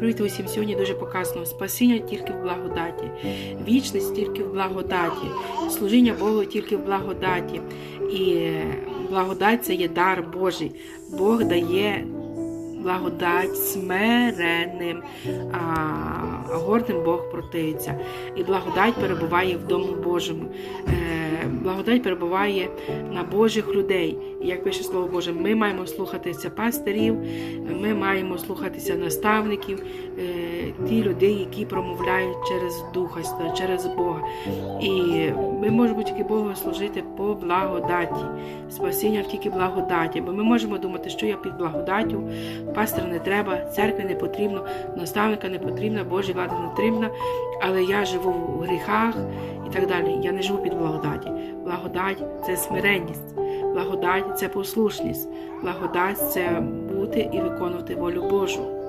Привіт усім! Сьогодні дуже показано спасіння тільки в благодаті, вічність тільки в благодаті, служіння Богу тільки в благодаті. І благодать це є дар Божий. Бог дає благодать смиренним, а гордим Бог противиться. І благодать перебуває в Дому Божому. Благодать перебуває на Божих людей. Як пише Слово Боже, ми маємо слухатися пастирів, ми маємо слухатися наставників, е, ті людей, які промовляють через Духа, через Бога. І ми можемо тільки Богу служити по благодаті, спасіння тільки благодаті. Бо ми можемо думати, що я під благодаттю, пастора не треба, церкви не потрібно, наставника не потрібно, Божа влада не потрібна, але я живу в гріхах і так далі. Я не живу під благодаті. Благодать це смиренність, благодать це послушність, благодать це бути і виконувати волю Божу.